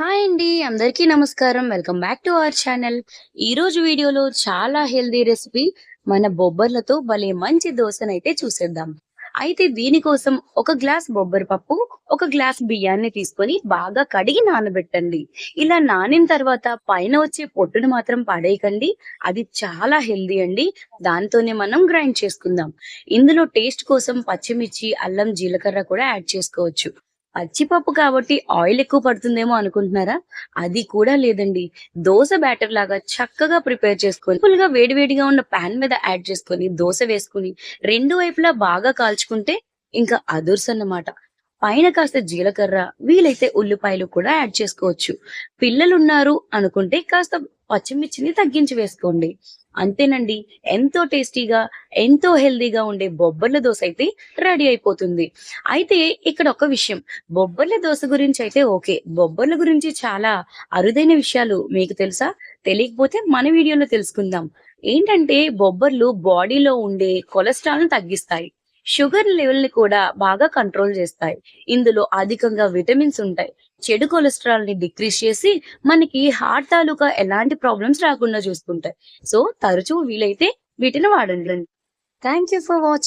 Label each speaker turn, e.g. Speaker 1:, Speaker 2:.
Speaker 1: Hi అండి అందరికీ నమస్కారం. Welcome back to our channel. ఈ రోజు వీడియోలో చాలా హెల్దీ రెసిపీ మన బొబ్బర్లతో భలే మంచి దోశనైతే చూసేద్దాం. అయితే దీనికోసం ఒక గ్లాస్ బొబ్బరి పప్పు ఒక గ్లాస్ బియ్యాన్ని తీసుకొని బాగా కడిగి నానబెట్టండి. ఇలా నానిన తర్వాత పైన వచ్చే పొట్టును మాత్రం పడేయకండి. అది చాలా హెల్దీ అండి. దాంతోనే మనం గ్రైండ్ చేసుకుందాం. ఇందులో టేస్ట్ కోసం పచ్చిమిర్చి అల్లం జీలకర్ర కూడా యాడ్ చేసుకోవచ్చు. పచ్చిపప్పు కాబట్టి ఆయిల్ ఎక్కువ పడుతుందేమో అనుకుంటున్నారా? అది కూడా లేదండి. దోశ బ్యాటర్ లాగా చక్కగా ప్రిపేర్ చేసుకొని ఫుల్గా వేడివేడిగా ఉన్న పాన్ మీద యాడ్ చేసుకొని దోశ వేసుకుని రెండు వైపులా బాగా కాల్చుకుంటే ఇంకా అదుర్స్ అన్నమాట పైన కాస్త జీలకర్ర వీలైతే ఉల్లిపాయలు కూడా యాడ్ చేసుకోవచ్చు. పిల్లలు ఉన్నారు అనుకుంటే కాస్త పచ్చిమిర్చిని తగ్గించి వేసుకోండి. అంతేనండి. ఎంతో టేస్టీగా ఎంతో హెల్దీగా ఉండే బొబ్బర్ల దోశ అయితే రెడీ అయిపోతుంది. అయితే ఇక్కడ ఒక విషయం. బొబ్బర్ల దోశ గురించి అయితే ఓకే. బొబ్బర్ల గురించి చాలా అరుదైన విషయాలు మీకు తెలుసా? తెలియకపోతే మన వీడియోలో తెలుసుకుందాం. ఏంటంటే బొబ్బర్లు బాడీలో ఉండే కొలెస్ట్రాల్ను తగ్గిస్తాయి. షుగర్ లెవెల్ని కూడా బాగా కంట్రోల్ చేస్తాయి. ఇందులో అధికంగా విటమిన్స్ ఉంటాయి. చెడు కొలెస్ట్రాల్ని డిక్రీజ్ చేసి మనకి హార్ట్ తాలూకా ఎలాంటి ప్రాబ్లమ్స్ రాకుండా చూసుకుంటాయి. సో తరచూ వీలైతే వీటిని వాడండి. Thank you for watching